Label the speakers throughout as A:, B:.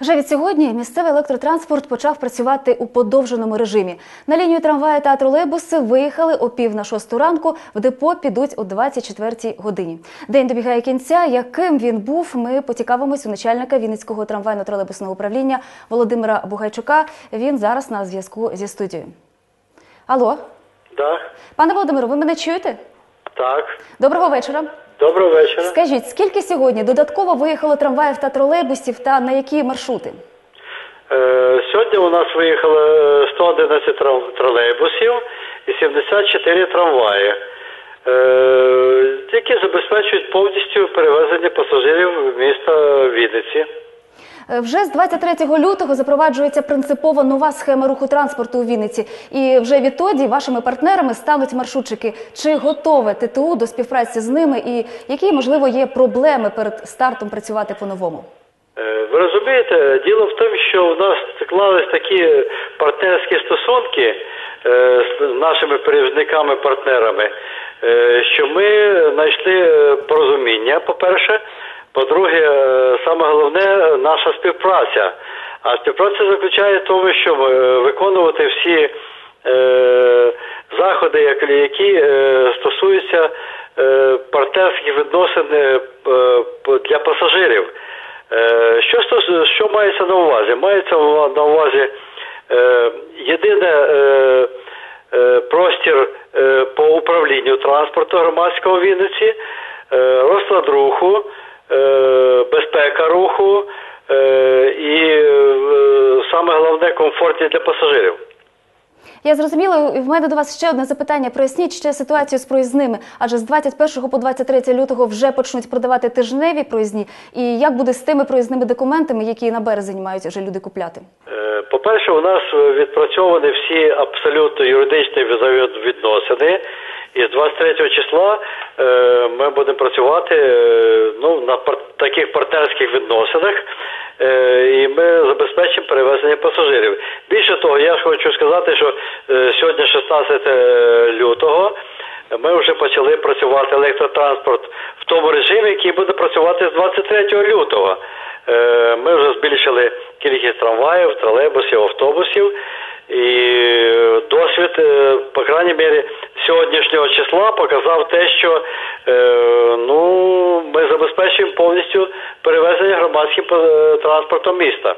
A: Вже від сьогодні місцевий електротранспорт почав працювати у подовженому режимі. На лінію трамвая та тролейбуси виїхали о пів на шосту ранку. В депо підуть о 24-й годині. День добігає кінця. Яким він був, ми поцікавимось у начальника Вінницького трамвайно-тролейбусного управління Володимира Бугайчука. Він зараз на зв'язку зі студією. Алло,
B: Да,
A: пане Володимире, ви мене чуєте?
B: так.
A: Доброго вечора.
B: Доброго вечора.
A: Скажіть, скільки сьогодні додатково виїхало трамваїв та тролейбусів та на які маршрути?
B: Е, сьогодні у нас виїхало е, 111 трам- тролейбусів і 74 трамваї, е, які забезпечують повністю перевезення пасажирів міста Вінниці.
A: Е, Вже з 23 лютого запроваджується принципово нова схема руху транспорту у Вінниці. І вже відтоді вашими партнерами стануть маршрутчики. Чи готове ТТУ до співпраці з ними і які, можливо, є проблеми перед стартом працювати по-новому?
B: Е, Ви розумієте, діло в тому, що в нас склались такі партнерські стосунки е, з нашими перевізниками-партнерами, що ми знайшли порозуміння, по-перше. По-друге, е, саме головне наша співпраця. А співпраця заключає в тому, щоб е, виконувати всі е, заходи, які е, стосуються е, партнерських відносин е, для пасажирів. Що, що мається на увазі? Мається на увазі єдине простір по управлінню транспорту громадського Вінниці, розклад руху, безпека руху е, і е, саме головне комфортність для пасажирів.
A: Я зрозуміла, і в мене до вас ще одне запитання. Проясніть ще ситуацію з проїзними, адже з 21 по 23 лютого вже почнуть продавати тижневі проїзні. І як буде з тими проїзними документами, які на березень мають вже люди купляти?
B: Е, По-перше, у нас е, відпрацьовані всі абсолютно юридичні відносини. І з 23 числа е, ми будемо працювати е, ну, на пар- таких партнерських відносинах, е, і ми забезпечимо перевезення пасажирів. Більше того, я ж хочу сказати, що е, сьогодні 16 лютого. Ми вже почали працювати електротранспорт в тому режимі, який буде працювати з 23 лютого. Е, Ми вже збільшили кількість трамваїв, тролейбусів, автобусів. І досвід, е, по крайній мірі, сьогоднішнього числа показав те, що е, ну, ми забезпечуємо повністю перевезення громадським е, транспортом міста.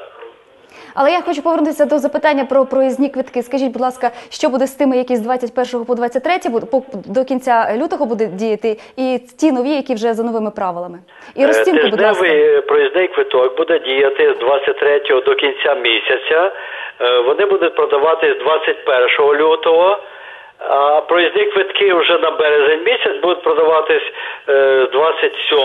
A: Але я хочу повернутися до запитання про проїзні квитки. Скажіть, будь ласка, що буде з тими, які з 21 по 23 буде- по- до кінця лютого буде діяти, і ті нові, які вже за новими правилами? І розцінку, будь ласка.
B: Проїзний квиток буде діяти з 23 до кінця місяця. Е, Вони будуть продавати з 21 лютого. А проїзні квитки вже на березень місяць будуть продаватись е, 27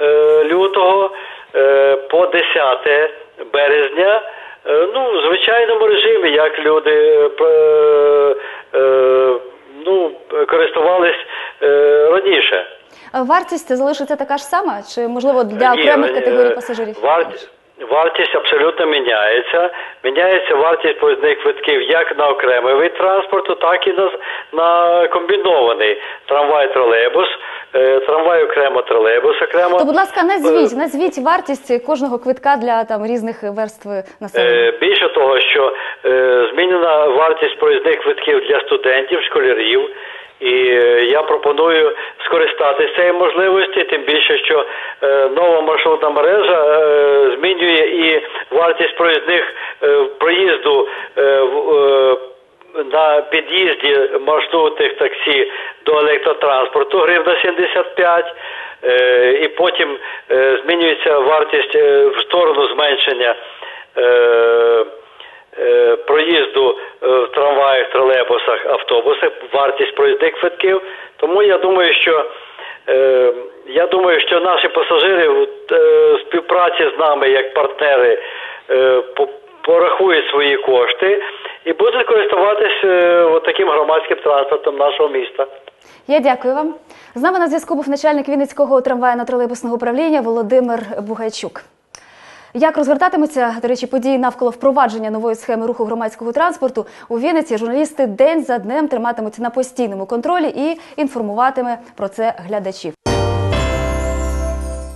B: е, лютого е, по 10 березня. Е, Ну, в звичайному режимі, як люди е, е, ну, користувались е, раніше.
A: Вартість залишиться така ж сама, чи можливо для окремих
B: е,
A: категорій пасажирів?
B: Варт... Вартість абсолютно міняється. Міняється вартість проїзних квитків як на окремий вид транспорту, так і на, на комбінований трамвай, тролейбус, е, трамвай окремо, тролейбус окремо.
A: То, будь ласка, назвіть,
B: Е,
A: назвіть вартість кожного квитка для там різних верств населення.
B: Е, Більше того, що змінена вартість проїзних квитків для студентів, школярів. І е, я пропоную скористатися цією можливості, тим більше, що е, нова маршрутна мережа е, змінює і вартість проїзних проїзду в- на під'їзді маршрутних таксі до електротранспорту гривна 75, е, і потім змінюється вартість в сторону зменшення. Е, проїзду е, в трамваях, тролейбусах, автобусах, вартість проїзних квитків. Тому я думаю, що е, я думаю, що наші пасажири в співпраці з нами як партнери порахують свої кошти і будуть користуватись е, таким громадським транспортом нашого міста.
A: Я дякую вам. З нами на зв'язку був начальник Вінницького трамвайно-тролейбусного управління Володимир Бугайчук. Як розгортатимуться, до речі, події навколо впровадження нової схеми руху громадського транспорту у Вінниці, журналісти день за днем триматимуть на постійному контролі і інформуватиме про це глядачів.